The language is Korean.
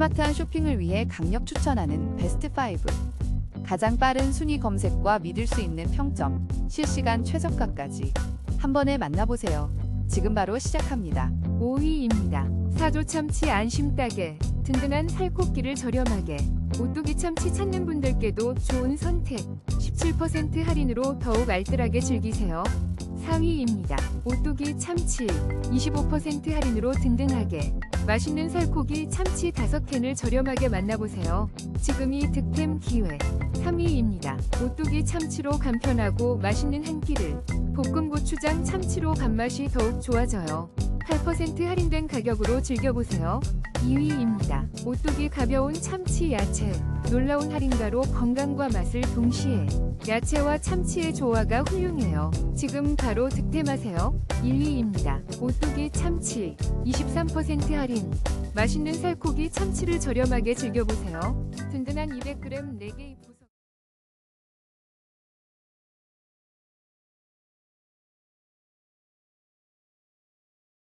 스마트한 쇼핑을 위해 강력 추천하는 베스트 5. 가장 빠른 순위 검색과 믿을 수 있는 평점, 실시간 최저가까지 한 번에 만나보세요. 지금 바로 시작합니다. 5위입니다. 사조 참치 안심 따게 든든한 살코기를 저렴하게 오뚜기 참치 찾는 분들께도 좋은 선택 17% 할인으로 더욱 알뜰하게 즐기세요. 4위입니다. 오뚜기 참치 25% 할인으로 든든하게 맛있는 살코기 참치 5캔을 저렴하게 만나보세요. 지금이 득템 기회 3위입니다. 오뚜기 참치로 간편하고 맛있는 한 끼를 볶음 고추장 참치로 밥맛이 더욱 좋아져요. 8% 할인된 가격으로 즐겨보세요. 2위입니다. 오뚜기 가벼운 참치 야채. 놀라운 할인가로 건강과 맛을 동시에 야채와 참치의 조화가 훌륭해요. 지금 바로 득템하세요. 1위입니다. 오뚜기 참치 23% 할인. 맛있는 살코기 참치를 저렴하게 즐겨보세요. 든든한 200g 4개 입